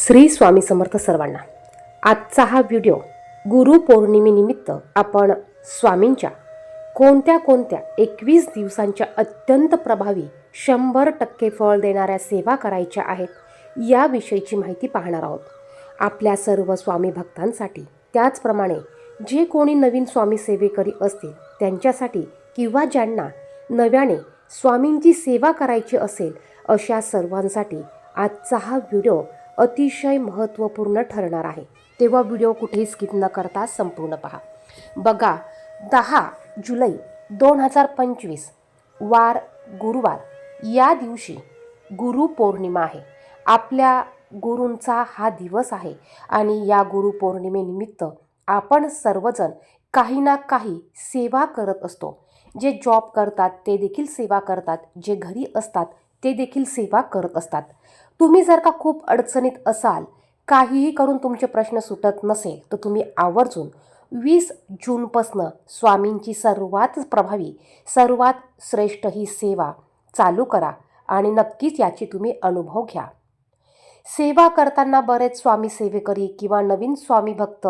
श्री स्वामी समर्थ सर्वांना. आजचा हा व्हिडिओ गुरुपौर्णिमेनिमित्त आपण स्वामींच्या कोणत्या कोणत्या एकवीस दिवसांच्या अत्यंत प्रभावी शंभर टक्के फळ देणाऱ्या सेवा करायच्या आहेत याविषयीची माहिती पाहणार आहोत. आपल्या सर्व स्वामी भक्तांसाठी त्याचप्रमाणे जे कोणी नवीन स्वामी सेवेकरी असतील त्यांच्यासाठी किंवा ज्यांना नव्याने स्वामींची सेवा करायची असेल अशा सर्वांसाठी आजचा हा व्हिडिओ अतिशय महत्त्वपूर्ण ठरणार आहे. तेव्हा व्हिडिओ कुठेही स्किप न करता संपूर्ण पहा. बघा दहा जुलै दोन हजार पंचवीस वार गुरुवार. या दिवशी गुरुपौर्णिमा आहे. आपल्या गुरूंचा हा दिवस आहे आणि या गुरुपौर्णिमेनिमित्त आपण सर्वजण काही ना काही सेवा करत असतो. जे जॉब करतात ते देखील सेवा करतात. जे घरी असतात ते देखील सेवा करत असतात. तुम्ही जर का खूप अडचणीत असाल काहीही करून तुमचे प्रश्न सुटत नसेल तर तुम्ही आवर्जून वीस जूनपासनं स्वामींची सर्वात प्रभावी सर्वात श्रेष्ठ ही सेवा चालू करा आणि नक्कीच याची तुम्ही अनुभव घ्या. सेवा करताना बरेच स्वामी सेवेकरी किंवा नवीन स्वामी भक्त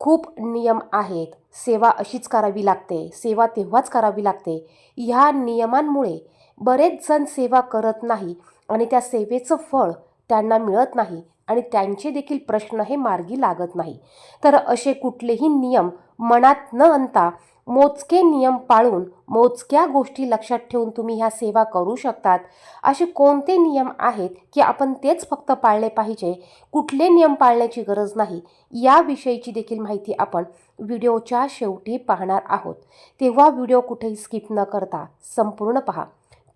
खूप नियम आहेत. सेवा अशीच करावी लागते सेवा तेव्हाच करावी लागते. ह्या नियमांमुळे बरेच जण सेवा करत नाही आणि त्या सेवेचं फळ त्यांना मिळत नाही आणि त्यांचे देखील प्रश्न हे मार्गी लागत नाही. तर असे कुठलेही नियम मनात न आणता मोजके नियम पाळून मोजक्या गोष्टी लक्षात ठेवून तुम्ही ह्या सेवा करू शकतात. असे कोणते नियम आहेत की आपण तेच फक्त पाळले पाहिजे? कुठले नियम पाळण्याची गरज नाही? याविषयीची देखील माहिती आपण व्हिडिओच्या शेवटी पाहणार आहोत. तेव्हा व्हिडिओ कुठेही स्किप न करता संपूर्ण पहा.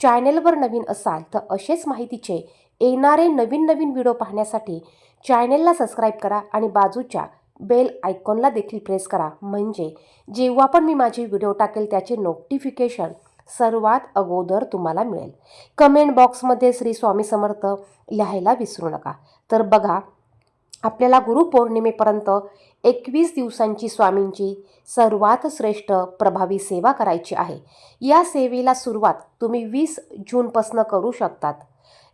चॅनेलवर नवीन असाल तर असेच माहितीचे येणारे नवीन नवीन व्हिडिओ पाहण्यासाठी चॅनेलला सबस्क्राईब करा आणि बाजूच्या बेल आयकॉनला देखील प्रेस करा. म्हणजे जेव्हा पण मी माझे व्हिडिओ टाकेल त्याचे नोटिफिकेशन सर्वात अगोदर तुम्हाला मिळेल. कमेंट बॉक्समध्ये श्री स्वामी समर्थ लिहायला विसरू नका. तर बघा आपल्याला गुरुपौर्णिमेपर्यंत एकवीस दिवसांची स्वामींची सर्वात श्रेष्ठ प्रभावी सेवा करायची आहे. या सेवेला सुरुवात तुम्ही वीस जूनपासनं करू शकतात.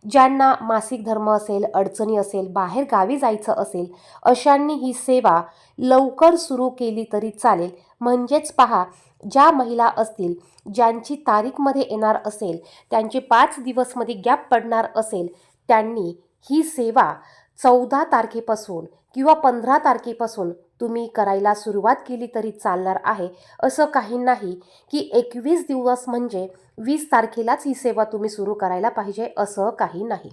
ज्यांना मासिक धर्म असेल अडचणी असेल बाहेर गावी जायचं असेल अशांनी ही सेवा लवकर सुरू केली तरी चालेल. म्हणजेच पहा ज्या महिला असतील ज्यांची तारीखमध्ये येणार असेल त्यांचे पाच दिवसमध्ये गॅप पडणार असेल त्यांनी ही सेवा चौदा तारखेपासून किंवा पंधरा तारखेपासून तुम्ही करायला सुरुवात केली तरी चालणार आहे असं काही नाही की एकवीस दिवस म्हणजे वीस तारखेलाच ही सेवा तुम्ही सुरू करायला पाहिजे असं काही नाही.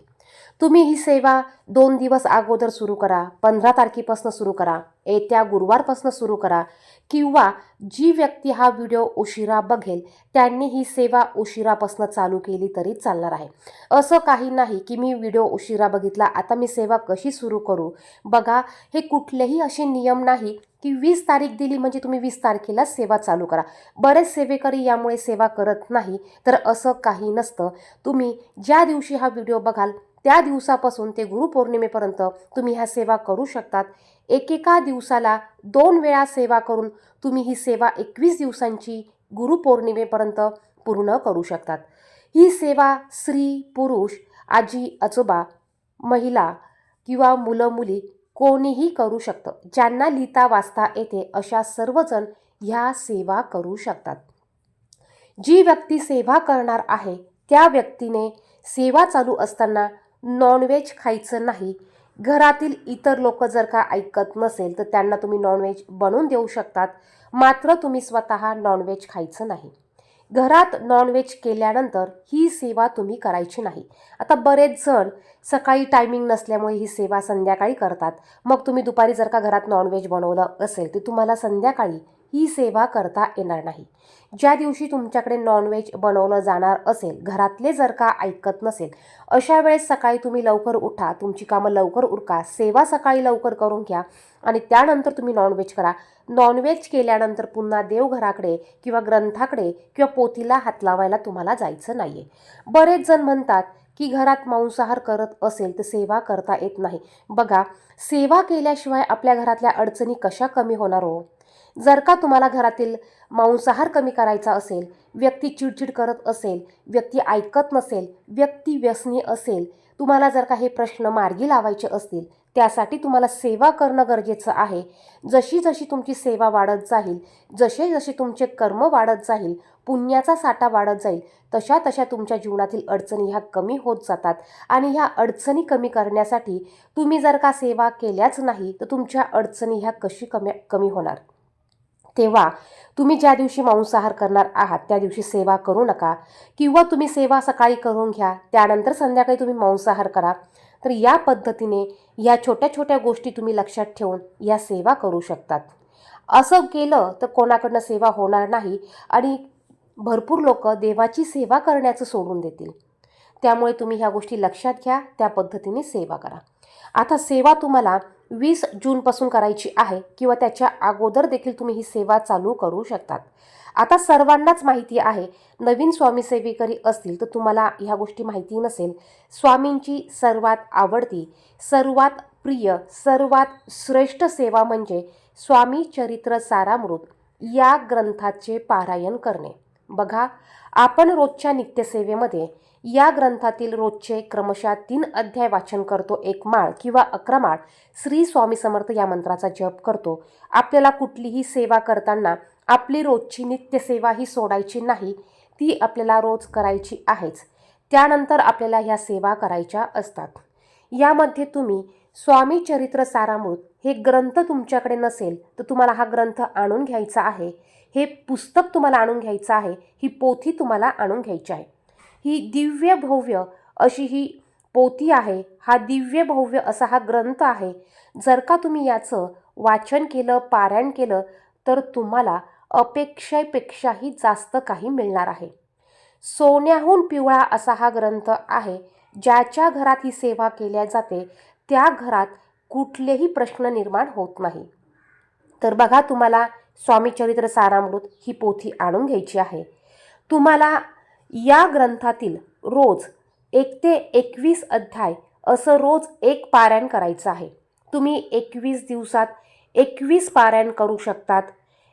तुम्ही ही सेवा दोन दिवस अगोदर सुरू करा पंधरा तारखेपासून सुरू करा येत्या गुरुवारपासून सुरू करा किंवा जी व्यक्ती हा व्हिडिओ उशिरा बघेल त्यांनी ही सेवा उशिरापासून चालू केली तरी चालणार आहे. असं काही नाही की मी व्हिडिओ उशिरा बघितला आता मी सेवा कशी सुरू करू? बघा हे कुठलेही असे नियम नाही की वीस तारीख दिली म्हणजे तुम्ही वीस तारखेला सेवा चालू करा. बरेच सेवेकरी यामुळे सेवा करत नाही तर असं काही नसतं. तुम्ही ज्या दिवशी हा व्हिडिओ बघाल त्या दिवसापासून ते गुरुपौर्णिमेपर्यंत तुम्ही ह्या सेवा करू शकतात. एकेका दिवसाला दोन वेळा सेवा करून तुम्ही ही सेवा एकवीस दिवसांची गुरुपौर्णिमेपर्यंत पूर्ण करू शकतात. ही सेवा स्त्री पुरुष आजी आजोबा महिला किंवा मुलं मुली कोणीही करू शकतं. ज्यांना लिहिता वाचता येते अशा सर्वजण ह्या सेवा करू शकतात. जी व्यक्ती सेवा करणार आहे त्या व्यक्तीने सेवा चालू असताना नॉनव्हेज खायचं नाही. घरातील इतर लोक जर का ऐकत नसेल तर त्यांना तुम्ही नॉनव्हेज बनवून देऊ शकतात. मात्र तुम्ही स्वतः नॉनव्हेज खायचं नाही. घरात नॉनव्हेज केल्यानंतर ही सेवा तुम्ही करायची नाही. आता बरेच जण सकाळी टायमिंग नसल्यामुळे ही सेवा संध्याकाळी करतात. मग तुम्ही दुपारी जर का घरात नॉनव्हेज बनवलं असेल तर तुम्हाला संध्याकाळी ही सेवा करता येणार नाही. ज्या दिवशी तुमच्याकडे नॉनव्हेज बनवलं जाणार असेल घरातले जर का ऐकत नसेल अशा वेळेस सकाळी तुम्ही लवकर उठा तुमची कामं लवकर उरका सेवा सकाळी लवकर करून घ्या आणि त्यानंतर तुम्ही नॉनव्हेज करा. नॉनव्हेज केल्यानंतर पुन्हा देवघराकडे किंवा ग्रंथाकडे किंवा पोथीला हात लावायला तुम्हाला जायचं नाही आहे बरेच जण म्हणतात की घरात मांसाहार करत असेल तर सेवा करता येत नाही. बघा सेवा केल्याशिवाय आपल्या घरातल्या अडचणी कशा कमी होणार हो? जर का तुम्हाला घरातील मांसाहार कमी करायचा असेल व्यक्ती चिडचिड करत असेल व्यक्ती ऐकत नसेल व्यक्ती व्यसनी असेल तुम्हाला जर का हे प्रश्न मार्गी लावायचे असतील त्यासाठी तुम्हाला सेवा करणं गरजेचं आहे. जशी जशी तुमची सेवा वाढत जाईल जसे जसे तुमचे कर्म वाढत जाईल पुण्याचा साठा वाढत जाईल तशा तशा तुमच्या जीवनातील अडचणी ह्या कमी होत जातात. आणि ह्या अडचणी कमी करण्यासाठी तुम्ही जर का सेवा केल्याच नाही तर तुमच्या अडचणी ह्या कशी कमी कमी होणार? तेव्हा तुम्ही ज्या दिवशी मांसाहार करणार आहात त्या दिवशी सेवा करू नका किंवा तुम्ही सेवा सकाळी करून घ्या त्यानंतर संध्याकाळी तुम्ही मांसाहार करा तर या पद्धतीने या छोट्या छोट्या गोष्टी तुम्ही लक्षात ठेवून या सेवा करू शकतात. असं केलं तर कोणाकडनं सेवा होणार नाही आणि भरपूर लोक देवाची सेवा करण्याचं सोडून देतील. त्यामुळे तुम्ही ह्या गोष्टी लक्षात घ्या त्या पद्धतीने सेवा करा. आता सेवा तुम्हाला वीस जूनपासून करायची आहे किंवा त्याच्या अगोदर देखील तुम्ही ही सेवा चालू करू शकतात. आता सर्वांनाच माहिती आहे नवीन स्वामी सेवेकरी असतील तर तुम्हाला ह्या गोष्टी माहिती नसेल. स्वामींची सर्वात आवडती सर्वात प्रिय सर्वात श्रेष्ठ सेवा म्हणजे स्वामी चरित्र सारामृत या ग्रंथाचे पारायण करणे. बघा आपण रोजच्या नित्यसेवेमध्ये या ग्रंथातील रोजचे क्रमशः तीन अध्याय वाचन करतो एक माळ किंवा अकरा माळ. श्री स्वामी समर्थ या मंत्राचा जप करतो. आपल्याला कुठलीही सेवा करताना आपली रोजची नित्यसेवा ही सोडायची नाही ती आपल्याला रोज करायची आहेच. त्यानंतर आपल्याला ह्या सेवा करायच्या असतात. यामध्ये तुम्ही स्वामी चरित्र सारामृत हे ग्रंथ तुमच्याकडे नसेल तर तुम्हाला हा ग्रंथ आणून घ्यायचा आहे. हे पुस्तक तुम्हाला आणून घ्यायचं आहे ही पोथी तुम्हाला आणून घ्यायची आहे. ही दिव्य भव्य अशी ही पोथी आहे. हा दिव्य भव्य असा हा ग्रंथ आहे. जर का तुम्ही याचं वाचन केलं पारायण केलं तर तुम्हाला अपेक्षेपेक्षाही जास्त काही मिळणार आहे. सोन्याहून पिवळा असा हा ग्रंथ आहे. ज्याच्या घरात ही सेवा केल्या जाते त्या घरात कुठलेही प्रश्न निर्माण होत नाही. तर बघा तुम्हाला स्वामीचरित्र सारामृत ही पोथी आणून घ्यायची आहे. तुम्हाला या ग्रंथातील रोज एक ते एकवीस अध्याय असं रोज एक पारायण करायचं आहे. तुम्ही एकवीस दिवसात एकवीस पारायण करू शकतात.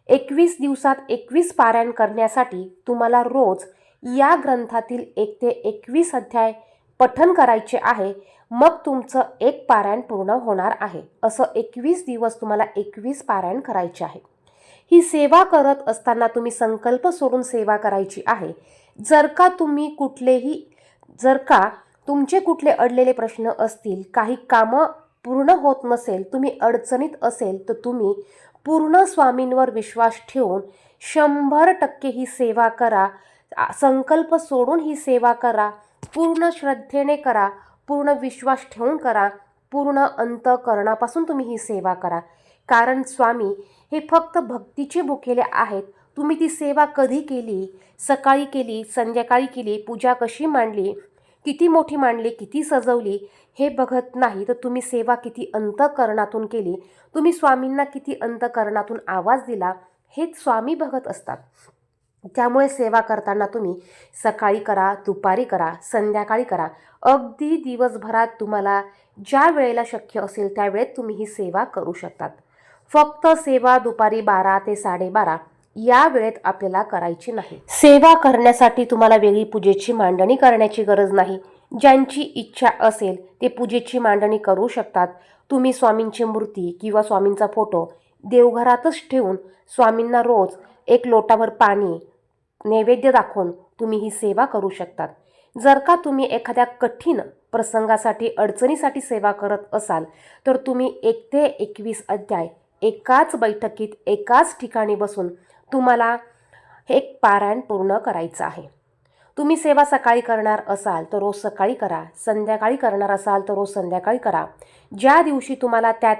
एकवीस दिवसात एकवीस पारायण करण्यासाठी तुम्हाला रोज या ग्रंथातील एक ते एकवीस अध्याय पठन करायचे आहे. मग तुमचं एक पारायण पूर्ण होणार आहे. असं एकवीस दिवस तुम्हाला एकवीस पारायण करायचे आहे. ही सेवा करत असताना तुम्ही संकल्प सोडून सेवा करायची आहे. जर का तुम्ही कुठलेही जर का तुमचे कुठले अडलेले प्रश्न असतील काही कामं पूर्ण होत नसेल तुम्ही अडचणीत असेल तर तुम्ही पूर्ण स्वामींवर विश्वास ठेवून शंभर टक्के ही सेवा करा. संकल्प सोडून ही सेवा करा. पूर्ण श्रद्धेने करा. पूर्ण विश्वास ठेवून करा. पूर्ण अंतकरणापासून तुम्ही ही सेवा करा. कारण स्वामी हे फक्त भक्तीचे भुकेले आहेत. तुम्ही ती सेवा कधी केली? सकाळी केली संध्याकाळी केली पूजा कशी मांडली? किती मोठी मांडली किती सजवली? हे बघत नाही तर तुम्ही सेवा किती अंतकरणातून केली? तुम्ही स्वामींना किती अंतकरणातून आवाज दिला? हेच स्वामी बघत असतात. त्यामुळे सेवा करताना तुम्ही सकाळी करा दुपारी करा संध्याकाळी करा. अगदी दिवसभरात तुम्हाला ज्या वेळेला शक्य असेल त्यावेळेत तुम्ही ही सेवा करू शकतात. फक्त सेवा दुपारी बारा ते साडेबारा. या वेळेत आपल्याला करायची नाही. सेवा करण्यासाठी तुम्हाला वेगळी पूजेची मांडणी करण्याची गरज नाही. ज्यांची इच्छा असेल ते पूजेची मांडणी करू शकतात. तुम्ही स्वामींची मूर्ती किंवा स्वामींचा फोटो देवघरातच ठेवून स्वामींना रोज एक लोटाभर पाणी नैवेद्य दाखवून तुम्ही ही सेवा करू शकतात. जर का तुम्ही एखाद्या कठीण प्रसंगासाठी अडचणीसाठी सेवा करत असाल तर तुम्ही एक ते एकवीस अध्याय एकाच बैठकीत एकाच ठिकाणी बसून तुम्हाला एक पारायण पूर्ण करायचं आहे. तुम्ही सेवा सकाळी करणार असाल तर रोज सकाळी करा संध्याकाळी करणार असाल तर रोज संध्याकाळी करा. ज्या दिवशी तुम्हाला त्या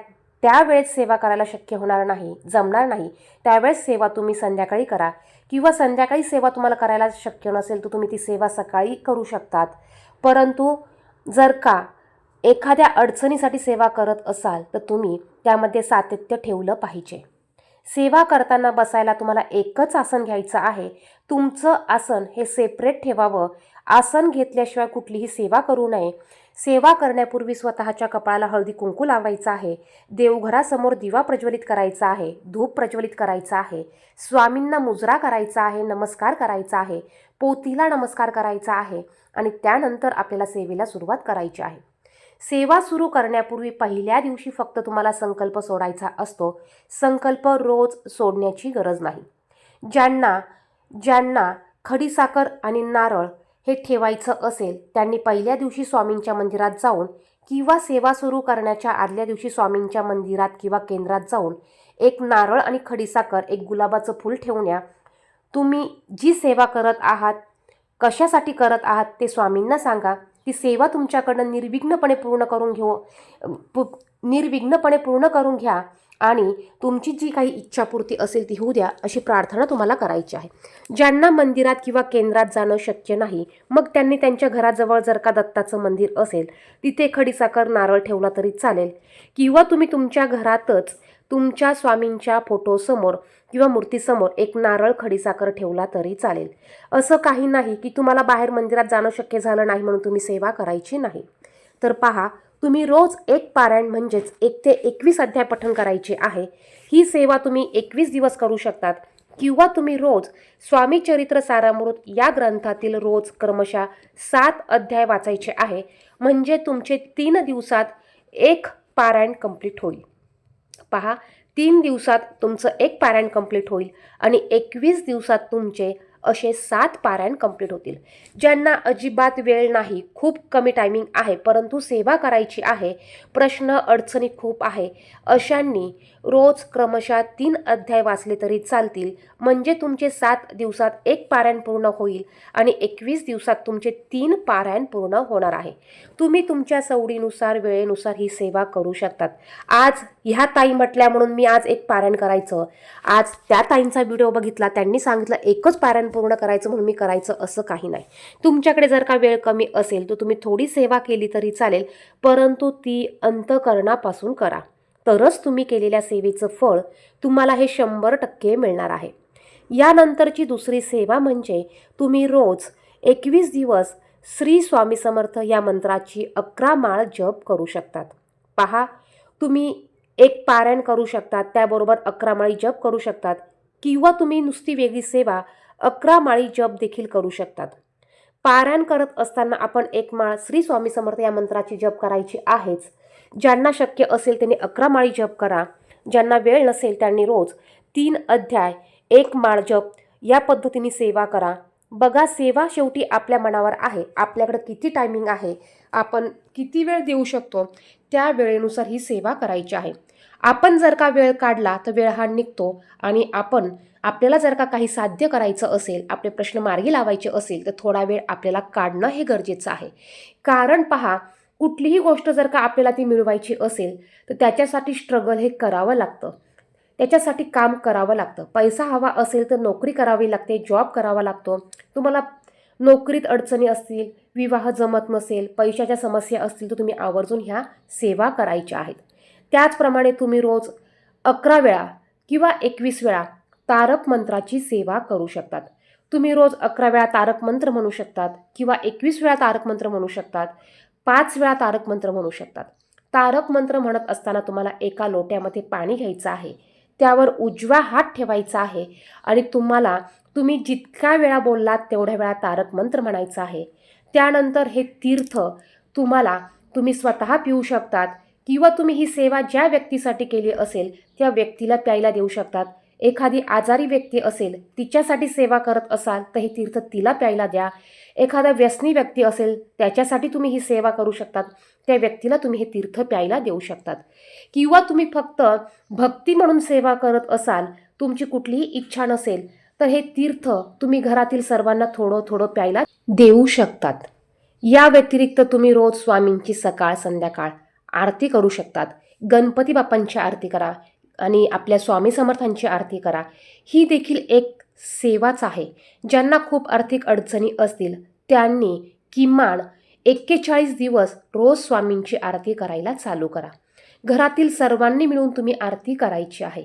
त्यावेळेस सेवा करायला शक्य होणार नाही जमणार नाही त्यावेळेस सेवा तुम्ही संध्याकाळी करा. किंवा संध्याकाळी सेवा तुम्हाला करायला शक्य नसेल तर तुम्ही ती सेवा सकाळी करू शकतात. परंतु जर का एखाद्या अडचणीसाठी सेवा करत असाल तर तुम्ही त्यामध्ये सातत्य ठेवलं पाहिजे. सेवा करताना बसायला तुम्हाला एकच आसन घ्यायचं आहे. तुमचं आसन हे सेपरेट ठेवावं. आसन घेतल्याशिवाय कुठलीही सेवा करू नये. सेवा करण्यापूर्वी स्वतःच्या कपाळाला हळदी कुंकू लावायचं आहे. देवघरासमोर दिवा प्रज्वलित करायचा आहे. धूप प्रज्वलित करायचा आहे. स्वामींना मुजरा करायचा आहे. नमस्कार करायचा आहे. पोतीला नमस्कार करायचा आहे. आणि त्यानंतर आपल्याला सेवेला सुरुवात करायची आहे. सेवा सुरू करण्यापूर्वी पहिल्या दिवशी फक्त तुम्हाला संकल्प सोडायचा असतो. संकल्प रोज सोडण्याची गरज नाही. ज्यांना ज्यांना खडीसाखर आणि नारळ हे ठेवायचं असेल त्यांनी पहिल्या दिवशी स्वामींच्या मंदिरात जाऊन किंवा सेवा सुरू करण्याच्या आदल्या दिवशी स्वामींच्या मंदिरात किंवा केंद्रात जाऊन एक नारळ आणि खडीसाखर एक गुलाबाचं फूल ठेवण्या तुम्ही जी सेवा करत आहात कशासाठी करत आहात ते स्वामींना सांगा. ती सेवा तुमच्याकडनं निर्विघ्नपणे पूर्ण करून घेऊ पु निर्विघ्नपणे पूर्ण करून घ्या आणि तुमची जी काही इच्छापूर्ती असेल ती होऊ द्या अशी प्रार्थना तुम्हाला करायची आहे. ज्यांना मंदिरात किंवा केंद्रात जाणं शक्य नाही मग त्यांनी त्यांच्या घराजवळ जर का दत्ताचं मंदिर असेल तिथे खडीसाखर नारळ ठेवला तरी चालेल. किंवा तुम्ही तुमच्या घरातच तुमच्या स्वामींच्या फोटोसमोर किंवा मूर्तीसमोर एक नारळ खडीसाखर ठेवला तरी चालेल. असं काही नाही की तुम्हाला बाहेर मंदिरात जाणं शक्य झालं नाही म्हणून तुम्ही सेवा करायची नाही. तर पहा तुम्ही रोज एक पारायण म्हणजेच एक ते एकवीस अध्याय पठण करायचे आहे. ही सेवा तुम्ही एकवीस दिवस करू शकतात. किंवा तुम्ही रोज स्वामी चरित्र सारामृत या ग्रंथातील रोज क्रमशः सात अध्याय वाचायचे आहे. म्हणजे तुमचे तीन दिवसात एक पारायण कंप्लीट होईल. पहा तीन दिवसात तुमचं एक पारायण कंप्लीट होईल आणि एकवीस दिवसात तुमचे असे सात पारायण कंप्लीट होतील. ज्यांना अजिबात वेळ नाही खूप कमी टायमिंग आहे परंतु सेवा करायची आहे प्रश्न अडचणी खूप आहे अशांनी रोज क्रमशः तीन अध्याय वाचले तरी चालतील. म्हणजे तुमचे सात दिवसात एक पारायण पूर्ण होईल आणि एकवीस दिवसात तुमचे तीन पारायण पूर्ण होणार आहे. तुम्ही तुमच्या सवडीनुसार वेळेनुसार ही सेवा करू शकतात. आज ह्या ताई म्हटल्या म्हणून मी आज एक पारायण करायचं. आज त्या ताईंचा व्हिडिओ बघितला त्यांनी सांगितलं एकच पारायण पूर्ण करायचं म्हणून मी करायचं असं काही नाही. तुमच्याकडे जर का वेळ कमी असेल तर तुम्ही थोडी सेवा केली तरी चालेल परंतु ती अंतकरणापासून करा. तरच तुम्ही केलेल्या सेवेचं फळ तुम्हाला हे शंभर टक्के मिळणार आहे. यानंतरची दुसरी सेवा म्हणजे तुम्ही रोज एकवीस दिवस श्री स्वामी समर्थ या मंत्राची अकरा माळ जप करू शकतात. पहा तुम्ही एक पारायण करू शकतात त्याबरोबर अकरा माळी जप करू शकतात किंवा तुम्ही नुसती वेगळी सेवा अकरा माळी जप देखील करू शकतात. पारायण करत असताना आपण एक माळ श्री स्वामी समर्थ या मंत्राची जप करायची आहेच. ज्यांना शक्य असेल त्यांनी अकरा माळी जप करा. ज्यांना वेळ नसेल त्यांनी रोज तीन अध्याय एक माळ जप या पद्धतीने सेवा करा. बघा सेवा शेवटी आपल्या मनावर आहे. आपल्याकडे किती टायमिंग आहे? आपण किती वेळ देऊ शकतो? त्या वेळेनुसार ही सेवा करायची आहे. आपण जर का वेळ काढला तर वेळ हा निघतो आणि आपण आपल्याला जर का काही साध्य करायचं असेल आपले प्रश्न मार्गी लावायचे असेल तर थोडा वेळ आपल्याला काढणं हे गरजेचं आहे. कारण पहा कुठलीही गोष्ट जर का आपल्याला ती मिळवायची असेल तर त्याच्यासाठी स्ट्रगल हे करावं लागतं. त्याच्यासाठी काम करावं लागतं. पैसा हवा असेल तर नोकरी करावी लागते जॉब करावा लागतो. तुम्हाला नोकरीत अडचणी असतील विवाह जमत नसेल पैशाच्या समस्या असतील तर तुम्ही आवर्जून ह्या सेवा करायच्या आहेत. त्याचप्रमाणे तुम्ही रोज अकरा वेळा किंवा एकवीस वेळा तारक मंत्राची सेवा करू शकतात. तुम्ही रोज अकरा वेळा तारक मंत्र म्हणू शकतात किंवा एकवीस वेळा तारक मंत्र म्हणू शकतात. पाच वेळा तारक मंत्र म्हणू शकतात. तारक मंत्र म्हणत असताना तुम्हाला एका लोट्यामध्ये पाणी घ्यायचं आहे. त्यावर उजवा हात ठेवायचा आहे आणि तुम्हाला तुम्ही जितक्या वेळा बोललात तेवढ्या वेळा तारक मंत्र म्हणायचं आहे. त्यानंतर हे तीर्थ तुम्हाला तुम्ही स्वतः पिऊ शकतात किंवा तुम्ही ही सेवा ज्या व्यक्तीसाठी केली असेल त्या व्यक्तीला प्यायला देऊ शकतात. एखादी आजारी व्यक्ती असेल तिच्यासाठी सेवा करत असाल तर हे तीर्थ तिला प्यायला द्या. एखादा व्यसनी व्यक्ती असेल त्याच्यासाठी तुम्ही ही सेवा करू शकतात. त्या व्यक्तीला तुम्ही हे तीर्थ प्यायला देऊ शकतात. किंवा तुम्ही फक्त भक्ती म्हणून सेवा करत असाल तुमची कुठलीही इच्छा नसेल तर हे तीर्थ तुम्ही घरातील सर्वांना थोडं थोडं प्यायला देऊ शकतात. या व्यतिरिक्त तुम्ही रोज स्वामींची सकाळ संध्याकाळ आरती करू शकतात. गणपती बाप्पांची आरती करा. आणि आपल्या स्वामी समर्थांची आरती करा. ही देखील एक सेवाच आहे. ज्यांना खूप आर्थिक अडचणी असतील त्यांनी किमान एक्केचाळीस दिवस रोज स्वामींची आरती करायला चालू करा. घरातील सर्वांनी मिळून तुम्ही आरती करायची आहे.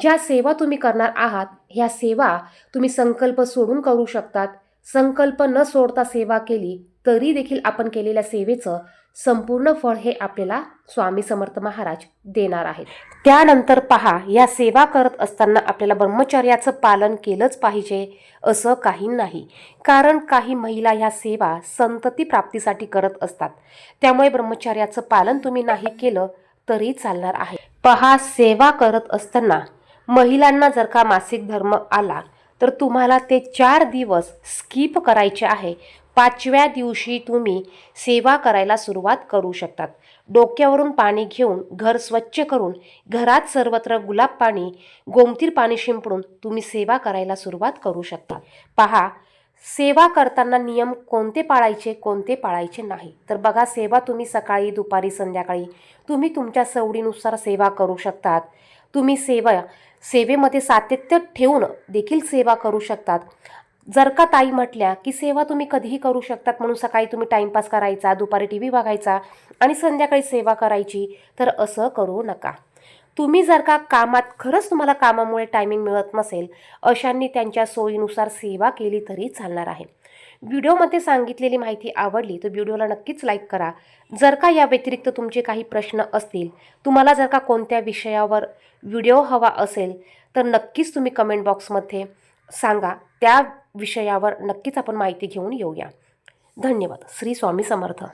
ज्या सेवा तुम्ही करणार आहात ह्या सेवा तुम्ही संकल्प सोडून करू शकतात. संकल्प न सोडता सेवा केली तरी देखील आपण केलेल्या सेवेचं संपूर्ण फळ हे आपल्याला स्वामी समर्थ महाराज देणार आहेत. त्यानंतर पहा या सेवा करत असताना आपल्याला ब्रह्मचर्याचं पालन केलंच पाहिजे असं काही नाही. कारण काही महिला ह्या सेवा संतती प्राप्तीसाठी करत असतात. त्यामुळे ब्रह्मचर्याचं पालन तुम्ही नाही केलं तरी चालणार आहे. पहा सेवा करत असताना महिलांना जर का मासिक धर्म आला तर तुम्हाला ते चार दिवस स्किप करायचे आहे. पाचव्या दिवशी तुम्ही सेवा करायला सुरुवात करू शकतात. डोक्यावरून पाणी घेऊन घर स्वच्छ करून घरात सर्वत्र गुलाब पाणी गोमतीर पाणी शिंपडून तुम्ही सेवा करायला सुरुवात करू शकता. पहा सेवा करताना नियम कोणते पाळायचे कोणते पाळायचे नाही. तर बघा सेवा तुम्ही सकाळी दुपारी संध्याकाळी तुम्ही तुमच्या सवडीनुसार सेवा करू शकतात. तुम्ही सेवा सेवेमध्ये सातत्य ठेवून देखील सेवा करू शकतात. जर का ताई म्हटल्या की सेवा तुम्ही कधीही करू शकतात म्हणून सकाळी तुम्ही टाईमपास करायचा दुपारी टी व्ही बघायचा आणि संध्याकाळी सेवा करायची तर असं करू नका. तुम्ही जर का कामात खरंच तुम्हाला कामामुळे टायमिंग मिळत नसेल अशांनी त्यांच्या सोयीनुसार सेवा केली तरी चालणार आहे. व्हिडिओमध्ये सांगितलेली माहिती आवडली तर व्हिडिओला नक्कीच लाईक करा. जर का या व्यतिरिक्त तुमचे काही प्रश्न असतील तुम्हाला जर का कोणत्या विषयावर व्हिडिओ हवा असेल तर नक्कीच तुम्ही कमेंट बॉक्समध्ये सांगा. त्या विषयावर नक्कीच आपण माहिती घेऊन येऊया. धन्यवाद. श्री स्वामी समर्थ.